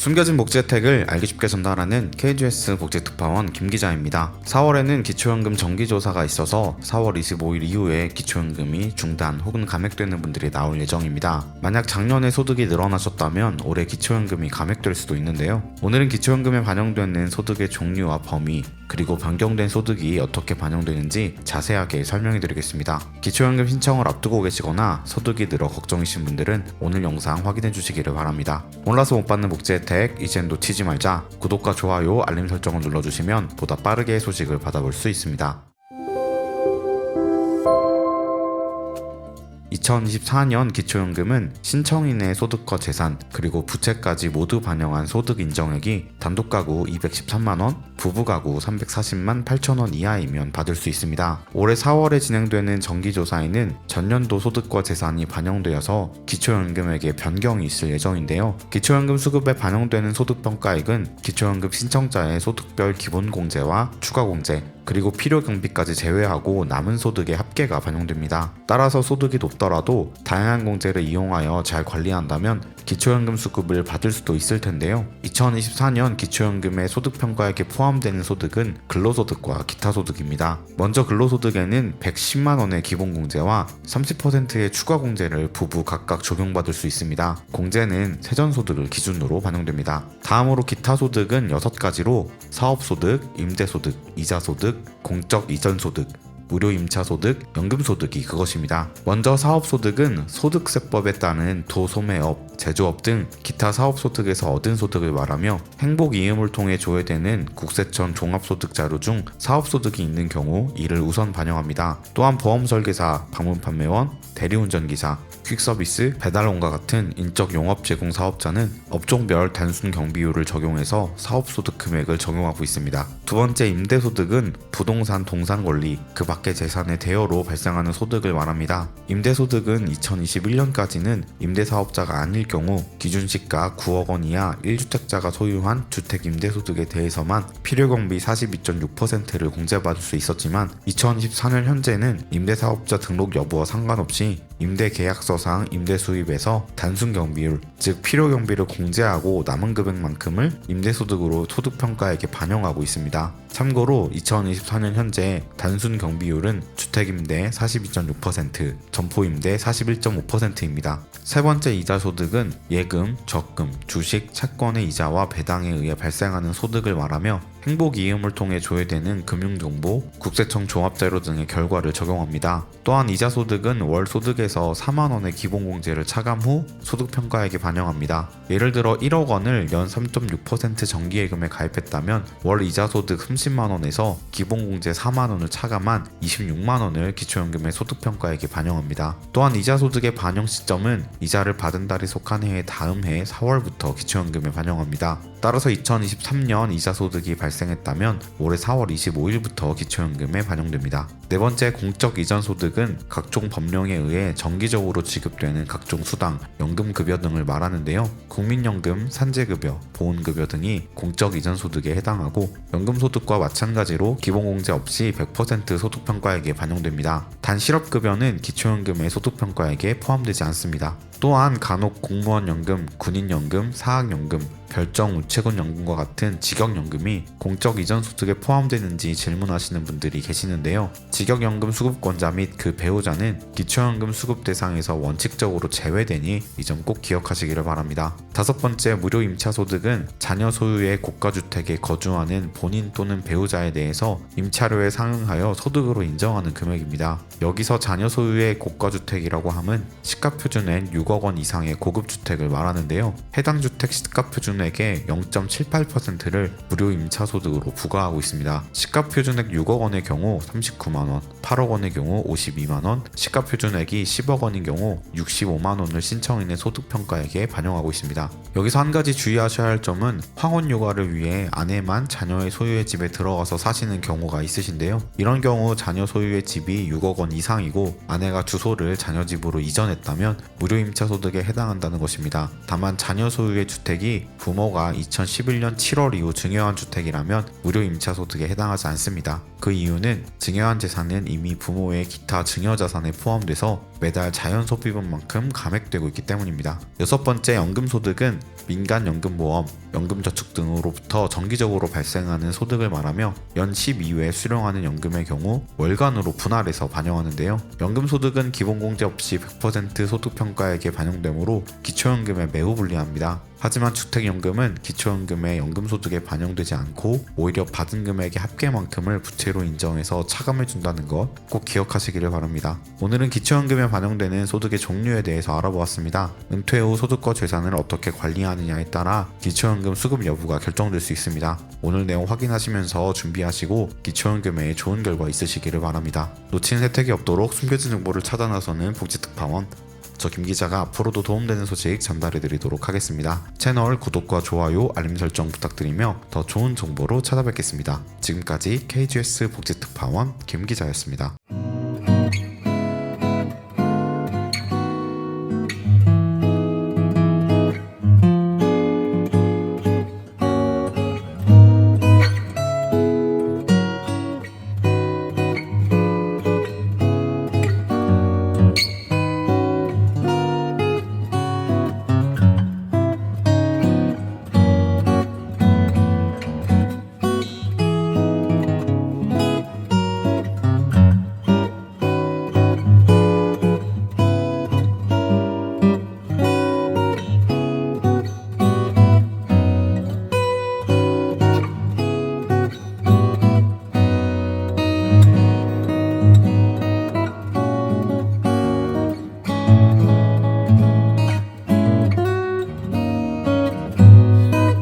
숨겨진 복지 혜택을 알기 쉽게 전달하는 KGS 복지특파원 김 기자입니다. 4월에는 기초연금 정기조사가 있어서 4월 25일 이후에 기초연금이 중단 혹은 감액되는 분들이 나올 예정입니다. 만약 작년에 소득이 늘어나셨다면 올해 기초연금이 감액될 수도 있는데요. 오늘은 기초연금에 반영되는 소득의 종류와 범위 그리고 변경된 소득이 어떻게 반영되는지 자세하게 설명해 드리겠습니다. 기초연금 신청을 앞두고 계시거나 소득이 늘어 걱정이신 분들은 오늘 영상 확인해 주시기를 바랍니다. 몰라서 못 받는 복지 혜택 이젠 놓치지 말자 구독과 좋아요 알림 설정을 눌러주시면 보다 빠르게 소식을 받아볼 수 있습니다. 2024년 기초연금은 신청인의 소득과 재산 그리고 부채까지 모두 반영한 소득 인정액이 단독 가구 213만원, 부부 가구 340만 8천원 이하이면 받을 수 있습니다. 올해 4월에 진행되는 정기조사에는 전년도 소득과 재산이 반영되어서 기초연금액에 변경이 있을 예정인데요. 기초연금 수급에 반영되는 소득평가액은 기초연금 신청자의 소득별 기본공제와 추가공제 그리고 필요 경비까지 제외하고 남은 소득의 합계가 반영됩니다. 따라서 소득이 높더라도 다양한 공제를 이용하여 잘 관리한다면 기초연금 수급을 받을 수도 있을 텐데요. 2024년 기초연금의 소득평가액에 포함되는 소득은 근로소득과 기타 소득입니다. 먼저 근로소득에는 110만 원의 기본공제와 30%의 추가공제를 부부 각각 적용받을 수 있습니다. 공제는 세전소득을 기준으로 반영됩니다. 다음으로 기타 소득은 6가지로 사업소득, 임대소득, 이자소득, 공적 이전소득, 무료 임차소득, 연금소득이 그것입니다. 먼저 사업소득은 소득세법에 따른 도소매업, 제조업 등 기타 사업소득에서 얻은 소득을 말하며 행복이음을 통해 조회되는 국세청 종합소득 자료 중 사업소득이 있는 경우 이를 우선 반영합니다. 또한 보험설계사, 방문판매원, 대리운전기사, 퀵서비스, 배달원과 같은 인적 용업 제공 사업자는 업종별 단순 경비율을 적용해서 사업소득 금액을 적용하고 있습니다. 두 번째 임대소득은 부동산 동산 권리, 그 밖의 재산의 대여로 발생하는 소득을 말합니다. 임대소득은 2021년까지는 임대사업자가 아닐 경우 기준시가 9억 원 이하 1주택자가 소유한 주택 임대소득에 대해서만 필요경비 42.6%를 공제받을 수 있었지만 2024년 현재는 임대사업자 등록 여부와 상관없이 임대 계약서상 임대 수입에서 단순 경비율, 즉 필요 경비를 공제하고 남은 금액만큼을 임대 소득으로 소득 평가액에 반영하고 있습니다. 참고로 2024년 현재 단순 경비율은 주택 임대 42.6%, 점포 임대 41.5%입니다. 세 번째 이자 소득은 예금, 적금, 주식, 채권의 이자와 배당에 의해 발생하는 소득을 말하며 행복 이음을 통해 조회되는 금융정보, 국세청 종합자료 등의 결과를 적용합니다. 또한 이자 소득은 월 소득에서 4만 원의 기본공제를 차감 후 소득평가액에 반영합니다. 예를 들어 1억 원을 연 3.6% 정기예금에 가입했다면 월 이자 소득 30만 원에서 기본공제 4만 원을 차감한 26만 원을 기초연금의 소득평가액에 반영합니다. 또한 이자 소득의 반영 시점은 이자를 받은 달이 속한 해의 다음 해 4월부터 기초연금에 반영합니다. 따라서 2023년 이자 소득이 발생했다면 올해 4월 25일부터 기초연금에 반영됩니다. 네 번째 공적 이전 소득은 각종 법령에 의해 정기적으로 지급되는 각종 수당, 연금급여 등을 말하는데요. 국민연금, 산재급여, 보훈급여 등이 공적 이전 소득에 해당하고 연금소득과 마찬가지로 기본공제 없이 100% 소득평가액에 반영됩니다. 단 실업급여는 기초연금의 소득평가액에 포함되지 않습니다. 또한 간혹 공무원 연금, 군인 연금, 사학 연금, 별정 우체국 연금과 같은 직역 연금이 공적 이전 소득에 포함되는지 질문하시는 분들이 계시는데요. 직역 연금 수급권자 및 그 배우자는 기초연금 수급 대상에서 원칙적으로 제외되니 이 점 꼭 기억하시기를 바랍니다. 다섯 번째 무료 임차 소득은 자녀 소유의 고가 주택에 거주하는 본인 또는 배우자에 대해서 임차료에 상응하여 소득으로 인정하는 금액입니다. 여기서 자녀 소유의 고가 주택이라고 함은 시가 표준엔 6억 원 이상의 고급 주택을 말하는데요. 해당 주택 시가 표준액의 0.78%를 무료 임차 소득으로 부과하고 있습니다. 시가 표준액 6억 원의 경우 39만 원, 8억 원의 경우 52만 원, 시가 표준액이 10억 원인 경우 65만 원을 신청인의 소득 평가액에 반영하고 있습니다. 여기서 한 가지 주의하셔야 할 점은 황혼 육아를 위해 아내만 자녀의 소유의 집에 들어가서 사시는 경우가 있으신데요. 이런 경우 자녀 소유의 집이 6억 원 이상이고 아내가 주소를 자녀 집으로 이전했다면 무료 임차 소득에 해당한다는 것입니다. 다만 자녀 소유의 주택이 부모가 2011년 7월 이후 증여한 주택이라면 무료 임차 소득에 해당하지 않습니다. 그 이유는 증여한 재산은 이미 부모의 기타 증여 자산에 포함돼서 매달 자연 소비분만큼 감액되고 있기 때문입니다. 여섯 번째 연금 소득은 민간 연금보험, 연금저축 등으로부터 정기적으로 발생하는 소득을 말하며 연 12회 수령하는 연금의 경우 월간으로 분할해서 반영하는데요. 연금소득은 기본공제 없이 100% 소득평가액에 반영되므로 기초연금에 매우 불리합니다. 하지만 주택연금은 기초연금의 연금소득에 반영되지 않고 오히려 받은 금액의 합계만큼을 부채로 인정해서 차감해준다는 것 꼭 기억하시기를 바랍니다. 오늘은 기초연금에 반영되는 소득의 종류에 대해서 알아보았습니다. 은퇴 후 소득과 재산을 어떻게 관리하느냐에 따라 기초연금 수급 여부가 결정될 수 있습니다. 오늘 내용 확인하시면서 준비하시고 기초연금에 좋은 결과 있으시기를 바랍니다. 놓친 혜택이 없도록 숨겨진 정보를 찾아 나서는 복지특파원 저 김 기자가 앞으로도 도움되는 소식 전달해 드리도록 하겠습니다. 채널 구독과 좋아요, 알림 설정 부탁드리며 더 좋은 정보로 찾아뵙겠습니다. 지금까지 KGS 복지특파원 김 기자였습니다.